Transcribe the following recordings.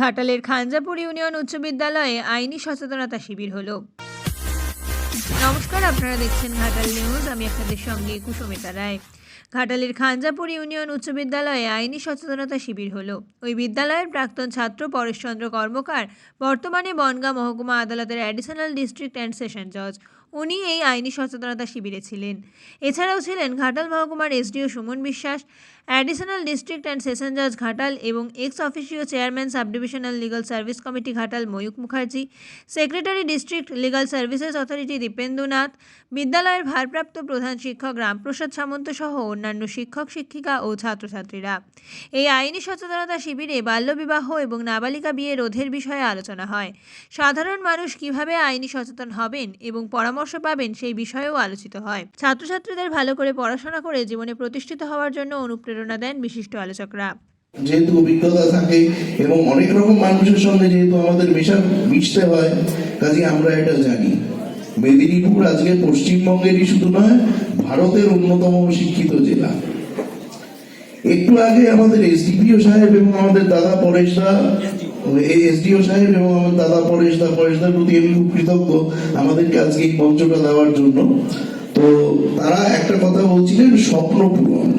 ঘাটালের খাঞ্জাপুর ইউনিয়ন উচ্চ বিদ্যালয়ে আইনি সচেতনতা শিবির হলো। নমস্কার, আপনারা দেখছেন ঘাটাল নিউজ। আমি আপনাদের সঙ্গে কুসুমিতা রায়। ঘাটালের খাঞ্জাপুর ইউনিয়ন উচ্চ বিদ্যালয়ে আইনি সচেতনতা শিবির হলো। ওই বিদ্যালয়ের প্রাক্তন ছাত্র পরেশচন্দ্র কর্মকার, বর্তমানে বনগাঁ মহকুমা আদালতের অ্যাডিশনাল ডিস্ট্রিক্ট অ্যান্ড সেশন জজ উনি এই আইনি সচেতনতা শিবিরে ছিলেন। এছাড়াও ছিলেন ঘাটাল মহকুমার এসডিও সুমন বিশ্বাস, অ্যাডিশনাল ডিস্ট্রিক্ট অ্যান্ড সেশন জজ ঘাটাল এবং ex officio chairman sub divisional legal service committee Ghatal Mayukh Mukherjee, secretary district legal services authority Dipendunath, বিদ্যালয়ের ভারপ্রাপ্ত প্রধান শিক্ষক রামপ্রসাদ সামন্ত সহ অন্যান্য শিক্ষক, শিক্ষিকা ও ছাত্রছাত্রীরা। এই আইনি সচেতনতা শিবিরে বাল্যবিবাহ এবং নাবালিকা বিয়ে রোধের বিষয়ে আলোচনা হয়। সাধারণ মানুষ কীভাবে আইনি সচেতন হবেন এবং পরামর্শ পাবেন সেই বিষয়েও আলোচিত হয়। ছাত্রছাত্রীদের ভালো করে পড়াশোনা করে জীবনে প্রতিষ্ঠিত হওয়ার জন্য অনুপ্রেরণা দেন বিশিষ্ট আলোচকরা। যেহেতু অভিজ্ঞতা থাকে এবং অনেক রকম মানুষের সঙ্গে যেহেতু আমাদের মেশা মিশতে হয়, কাজে আমরা এটা জানি। মেদিনীপুর আজকে পশ্চিমবঙ্গেরই শুধু নয়, ভারতের অন্যতম শিক্ষিত জেলা। একটু আগে আমাদের এসডিপিও সাহেব এবং আমাদের দাদা পরেশদা এসডিও সাহেব এবং আমার দাদা পরেশদা পরেশদার প্রতি আমি খুব কৃতজ্ঞ আমাদেরকে আজকে এই মঞ্চটা দেওয়ার জন্য। তো তারা একটা কথা বলছিলেন, স্বপ্ন পূরণ।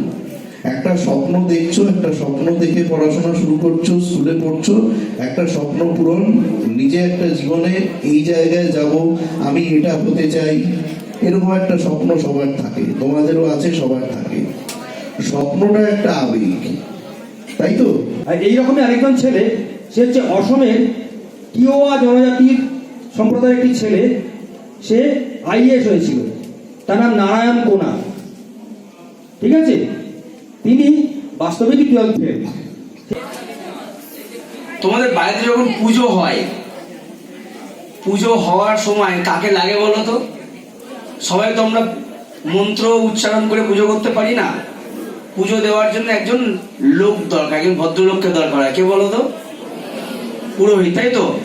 একটা স্বপ্ন দেখছ, একটা স্বপ্ন দেখে পড়াশোনা শুরু করছ, স্কুলে পড়ছো, একটা স্বপ্ন পূরণ, নিজে একটা জীবনে এই জায়গায় যাব, আমি এটা হতে চাই। এরকম একটা স্বপ্ন সবার থাকে, তোমাদেরও আছে, সবার থাকে। স্বপ্নটা একটা আবেগ, তাই তো? এইরকমই আরেকজন ছেলে সে হচ্ছে অসমের টিওয়া জনজাতির সম্প্রদায়ের একটি ছেলে। সে আইএস হয়েছিল। তার নাম নারায়ণ কোনা। ঠিক আছে? তিনি বাস্তবিকই টুয়েলভ ফেল তোমাদের বাড়িতে যখন পুজো হয়, পুজো হওয়ার সময় কাকে লাগে বলো তো? সবাই তো আমরা মন্ত্র উচ্চারণ করে পুজো করতে পারি না। পুজো দেওয়ার জন্য একজন লোক দরকার, একজন ভদ্রলোককে দরকার হয়। কে বলো তো? পুরোহিত, তাই তো?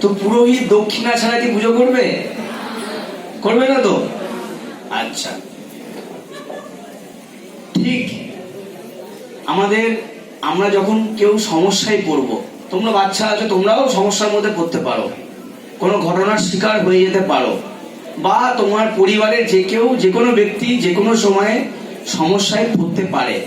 তো পুরোহিত দক্ষিণা ছাড়া কি পুজো করবে? করবে না তো? আচ্ছা। ঠিক। আমাদের, আমরা যখন কেউ সমস্যায় পড়ব, তোমরা বাচ্চা আছো, তোমরাও সমস্যার মধ্যে পড়তে পারো। কোনো ঘটনার শিকার হয়ে যেতে পারো। বা তোমার পরিবারের যে কেউ, যে কোনো ব্যক্তি, যে কোনো সময়ে সমস্যায় পড়তে পারে।